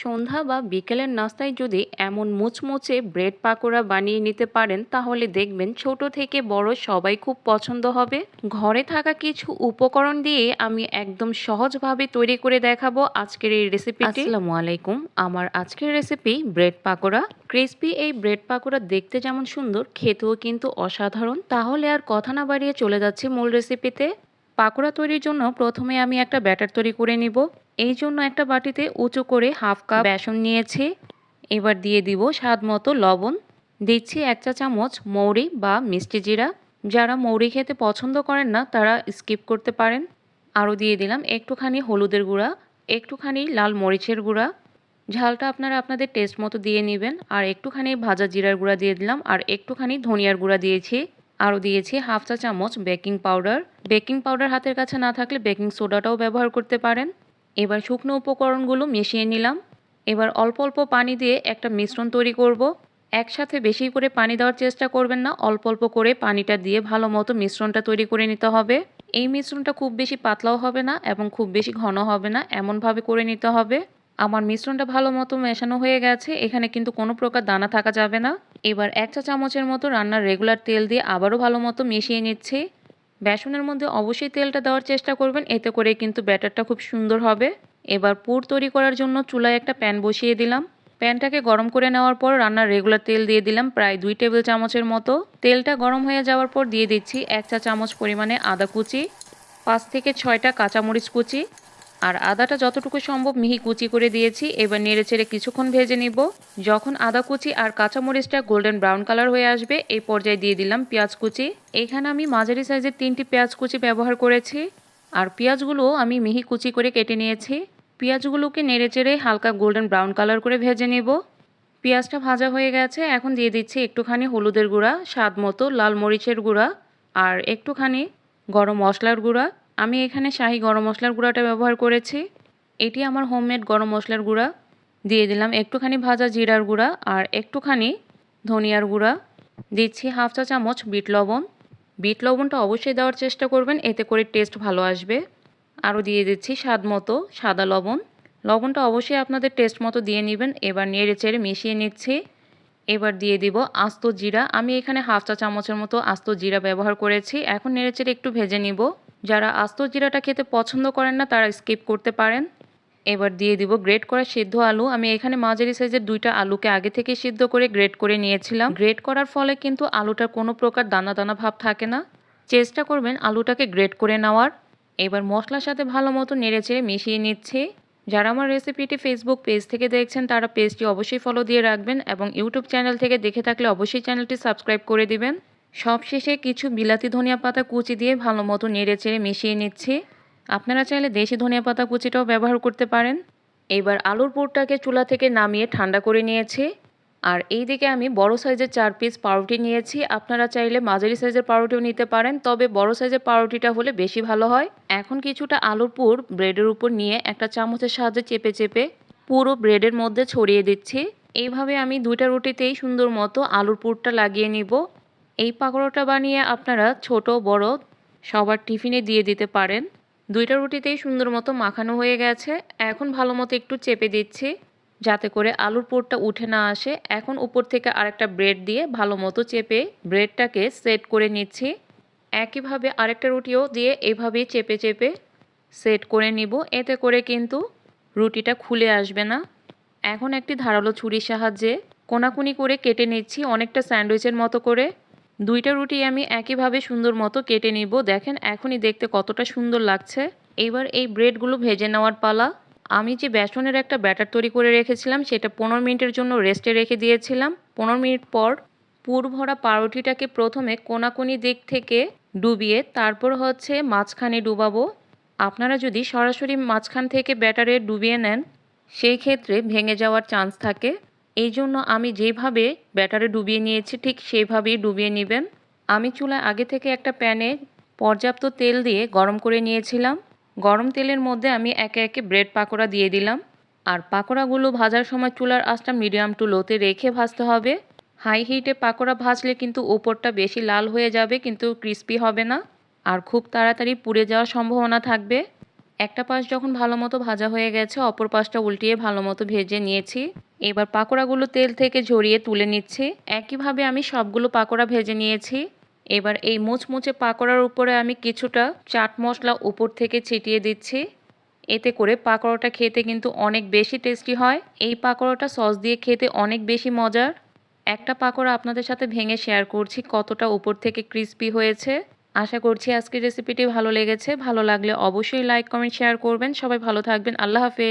সন্ধ্যা বা বিকেলের নাস্তায় যদি এমন মুচমুচে ব্রেড পাকোড়া বানিয়ে নিতে পারেন, তাহলে দেখবেন ছোট থেকে বড় সবাই খুব পছন্দ হবে। ঘরে থাকা কিছু উপকরণ দিয়ে আমি একদম সহজভাবে তৈরি করে দেখাবো আজকের এই রেসিপি আসসালামু আলাইকুম। আমার আজকের রেসিপি ব্রেড পাকোড়া। ক্রিসপি এই ব্রেড পাকোড়া দেখতে যেমন সুন্দর, খেতেও কিন্তু অসাধারণ। তাহলে আর কথা না বাড়িয়ে চলে যাচ্ছি মূল রেসিপিতে পাকোড়া তৈরির জন্য প্রথমে আমি একটা ব্যাটার তৈরি করে নিব। এই জন্য একটা বাটিতে উঁচু করে হাফ কাপ বেসন নিয়েছি। এবার দিয়ে দিব স্বাদ মতো লবণ। দিচ্ছি এক চা চামচ মৌরি বা মিষ্টি জিরা। যারা মৌরি খেতে পছন্দ করেন না, তারা স্কিপ করতে পারেন। আরও দিয়ে দিলাম একটুখানি হলুদের গুঁড়া, একটুখানি লাল মরিচের গুঁড়া। ঝালটা আপনারা আপনাদের টেস্ট মতো দিয়ে নেবেন। আর একটুখানি ভাজা জিরার গুঁড়া দিয়ে দিলাম। আর একটুখানি ধনিয়ার গুঁড়া দিয়েছি। আরও দিয়েছি হাফ চা চামচ বেকিং পাউডার। বেকিং পাউডার হাতের কাছে না থাকলে বেকিং সোডাটাও ব্যবহার করতে পারেন। এবার শুকনো উপকরণগুলো মিশিয়ে নিলাম। এবার অল্প অল্প পানি দিয়ে একটা মিশ্রণ তৈরি করব। একসাথে বেশি করে পানি দেওয়ার চেষ্টা করবেন না, অল্প অল্প করে পানিটা দিয়ে ভালো মতো মিশ্রণটা তৈরি করে নিতে হবে। এই মিশ্রণটা খুব বেশি পাতলাও হবে না এবং খুব বেশি ঘন হবে না, এমনভাবে করে নিতে হবে। আমার মিশ্রণটা ভালো মতো মেশানো হয়ে গেছে, এখানে কিন্তু কোনো প্রকার দানা থাকা যাবে না। এবার এক চা চামচের মতো রান্নার রেগুলার তেল দিয়ে আবারও ভালো মতো মিশিয়ে নিচ্ছি। বেসনের মধ্যে অবশ্যই তেলটা দেওয়ার চেষ্টা করবেন, এতে করে কিন্তু ব্যাটারটা খুব সুন্দর হবে। এবার পুর তৈরি করার জন্য চুলায় একটা প্যান বসিয়ে দিলাম। প্যানটাকে গরম করে নেওয়ার পর রান্নার রেগুলার তেল দিয়ে দিলাম প্রায় দুই টেবিল চামচের মতো। তেলটা গরম হয়ে যাওয়ার পর দিয়ে দিচ্ছি এক চা চামচ পরিমাণে আদা কুচি, পাঁচ থেকে ছয়টা কাঁচামরিচ কুচি আর আদাটা যতটুকু সম্ভব মিহি কুচি করে দিয়েছি, এবার নেড়ে চেড়ে কিছুক্ষণ ভেজে নিব। যখন আদা কুচি আর কাঁচামরিচটা গোল্ডেন ব্রাউন কালার হয়ে আসবে, এই পর্যায়ে দিয়ে দিলাম পেঁয়াজ কুচি। এখানে আমি মাঝারি সাইজের তিনটি পেঁয়াজ কুচি ব্যবহার করেছি, আর পেঁয়াজগুলো আমি মিহি কুচি করে কেটে নিয়েছি। পেঁয়াজগুলোকে নেড়ে চেড়ে হালকা গোল্ডেন ব্রাউন কালার করে ভেজে নেব। পেঁয়াজটা ভাজা হয়ে গেছে, এখন দিয়ে দিচ্ছি একটুখানি হলুদের গুঁড়া, স্বাদ মতো লাল মরিচের গুঁড়া, আর একটুখানি গরম মশলার গুঁড়া। আমি এখানে শাহি গরম মশলার গুঁড়াটা ব্যবহার করেছি। এটি আমার হোমমেড গরম মশলার গুঁড়া। দিয়ে দিলাম একটুখানি ভাজা জিরার গুঁড়া আর একটুখানি ধনিয়ার গুঁড়া। দিচ্ছি হাফ চা চামচ বিট লবণ। বিট লবণটা অবশ্যই দেওয়ার চেষ্টা করবেন, এতে করে টেস্ট ভালো আসবে। আরও দিয়ে দিচ্ছি স্বাদ মতো সাদা লবণ। লবণটা অবশ্যই আপনাদের টেস্ট মতো দিয়ে নেবেন। এবার নেড়ে চেড়ে মিশিয়ে নিচ্ছি। এবার দিয়ে দিব আস্ত জিরা। আমি এখানে হাফ চা চামচের মতো আস্ত জিরা ব্যবহার করেছি। এখন নেড়ে চেড়ে একটু ভেজে নিব। যারা আস্ত জিরাটা খেতে পছন্দ করেন না, তারা স্কিপ করতে পারেন। এবার দিয়ে দিব গ্রেট করা সিদ্ধ আলু। আমি এখানে মাঝারি সাইজের দুইটা আলুকে আগে থেকে সিদ্ধ করে গ্রেট করে নিয়েছিলাম। গ্রেট করার ফলে কিন্তু আলুটার কোনো প্রকার দানা দানা ভাব থাকে না। চেষ্টা করবেন আলুটাকে গ্রেট করে নেওয়ার। এবার মশলার সাথে ভালো মতো নেড়েচেড়ে মিশিয়ে নিচ্ছি। যারা আমার রেসিপিটি ফেসবুক পেজ থেকে দেখছেন, তারা পেজটি অবশ্যই ফলো দিয়ে রাখবেন এবং ইউটিউব চ্যানেল থেকে দেখে থাকলে অবশ্যই চ্যানেলটি সাবস্ক্রাইব করে দিবেন। সবশেষে কিছু বিলাতি ধনিয়া পাতা কুচি দিয়ে ভালো মতো নেড়ে চেড়ে মিশিয়ে নিচ্ছি। আপনারা চাইলে দেশি ধনিয়া পাতা কুচিটাও ব্যবহার করতে পারেন। এবার আলুর পুরটাকে চুলা থেকে নামিয়ে ঠান্ডা করে নিয়েছি। আর এই দিকে আমি বড় সাইজের চার পিস পাউরুটি নিয়েছি। আপনারা চাইলে মাঝারি সাইজের পাউরুটিও নিতে পারেন, তবে বড় সাইজের পাউরুটিটা হলে বেশি ভালো হয়। এখন কিছুটা আলুর পুর ব্রেডের উপর নিয়ে একটা চামচের সাহায্যে চেপে চেপে পুরো ব্রেডের মধ্যে ছড়িয়ে দিচ্ছি। এইভাবে আমি দুইটা রুটিতেই সুন্দর মতো আলুর পুরটা লাগিয়ে নিব। এই পাকোড়াটা বানিয়ে আপনারা ছোট, বড় সবার টিফিনে দিয়ে দিতে পারেন। দুইটা রুটিতেই সুন্দর মতো মাখানো হয়ে গেছে। এখন ভালো মতো একটু চেপে দিচ্ছি যাতে করে আলুর পুরটা উঠে না আসে। এখন উপর থেকে আরেকটা ব্রেড দিয়ে ভালো মতো চেপে ব্রেডটাকে সেট করে নিচ্ছি। একইভাবে আরেকটা রুটিও দিয়ে এভাবেই চেপে চেপে সেট করে নিব। এতে করে কিন্তু রুটিটা খুলে আসবে না। এখন একটি ধারালো ছুরির সাহায্যে কোনাকুনি করে কেটে নিচ্ছি অনেকটা স্যান্ডউইচের মতো করে। দুইটা রুটি আমি একইভাবে সুন্দর মতো কেটে নিব। দেখেন, এখনই দেখতে কতটা সুন্দর লাগছে। এবার এই ব্রেডগুলো ভেজে নেওয়ার পালা। আমি যে বেসনের একটা ব্যাটার তৈরি করে রেখেছিলাম, সেটা পনেরো মিনিটের জন্য রেস্টে রেখে দিয়েছিলাম। পনেরো মিনিট পর পুর ভরা পাউরুটিটাকে প্রথমে কোনাকুনি দিক থেকে ডুবিয়ে তারপর হচ্ছে মাঝখানে ডুবাবো। আপনারা যদি সরাসরি মাঝখান থেকে ব্যাটারে ডুবিয়ে নেন, সেই ক্ষেত্রে ভেঙে যাওয়ার চান্স থাকে। এই জন্য আমি যেভাবে ব্যাটারে ডুবিয়ে নিয়েছি, ঠিক সেইভাবেই ডুবিয়ে নেবেন। আমি চুলায় আগে থেকে একটা প্যানে পর্যাপ্ত তেল দিয়ে গরম করে নিয়েছিলাম। গরম তেলের মধ্যে আমি একে একে ব্রেড পাকোড়া দিয়ে দিলাম। আর পাকোড়াগুলো ভাজার সময় চুলার আঁচটা মিডিয়াম টু লোতে রেখে ভাজতে হবে। হাই হিটে পাকোড়া ভাজলে কিন্তু ওপরটা বেশি লাল হয়ে যাবে, কিন্তু ক্রিস্পি হবে না। আর খুব তাড়াতাড়ি পুড়ে যাওয়ার সম্ভাবনা থাকবে। একটা পাশ যখন ভালো মতো ভাজা হয়ে গেছে, অপর পাশটা উল্টিয়ে ভালো মতো ভেজে নিয়েছি। এবার পাকোড়াগুলো তেল থেকে ঝরিয়ে তুলে নিচ্ছি। একইভাবে আমি সবগুলো পাকোড়া ভেজে নিয়েছি। এবার এই মুচমুচে পাকোড়ার উপরে আমি কিছুটা চাট মশলা উপর থেকে ছিটিয়ে দিচ্ছি। এতে করে পাকোড়াটা খেতে কিন্তু অনেক বেশি টেস্টি হয়। এই পাকোড়াটা সস দিয়ে খেতে অনেক বেশি মজার। একটা পাকোড়া আপনাদের সাথে ভেঙে শেয়ার করছি কতটা উপর থেকে ক্রিস্পি হয়েছে। আশা করছি আজকের রেসিপিটি ভালো লেগেছে। ভালো লাগলে অবশ্যই লাইক কমেন্ট শেয়ার করবেন। সবাই ভালো থাকবেন। আল্লাহ হাফেজ।